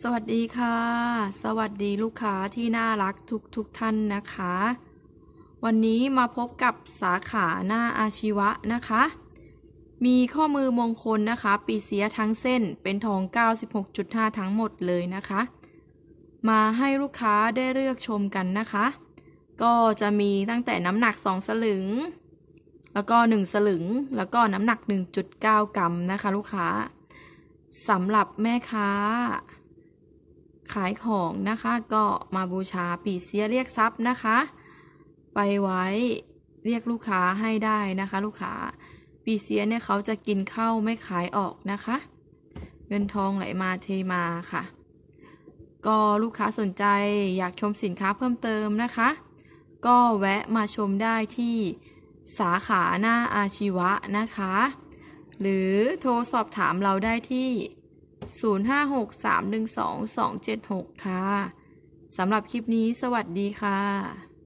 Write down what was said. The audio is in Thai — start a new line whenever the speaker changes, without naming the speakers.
สวัสดีค่ะ สวัสดีลูกค้าที่น่ารักทุกทุกท่านนะคะ วันนี้มาพบกับสาขาหน้าอาชีวะนะคะ มีข้อมือมงคลนะคะ ปีเสียทั้งเส้นเป็นทอง 96.5 ทั้งหมดเลยนะคะ มาให้ลูกค้าได้เลือกชมกันนะคะ ก็จะมีตั้งแต่น้ำหนัก 2 สลึง แล้วก็ 1 สลึง แล้วก็น้ำหนัก 1.9 กรัมนะคะ ลูกค้าสำหรับแม่ค้า ขายของนะคะ ก็มาบูชาปีเสียเรียกทรัพย์นะคะ ไปไว้เรียกลูกค้าให้ได้นะคะ ลูกค้าปีเสียเนี่ยเขาจะกินเข้าไม่ขายออกนะคะ เงินทองไหลมาเทมาค่ะ ก็ลูกค้าสนใจอยากชมสินค้าเพิ่มเติมนะคะ ก็แวะมาชมได้ที่สาขาหน้าอาชีวะนะคะ หรือโทรสอบถามเราได้ที่ 0563122276 ค่ะ สำหรับคลิปนี้สวัสดีค่ะ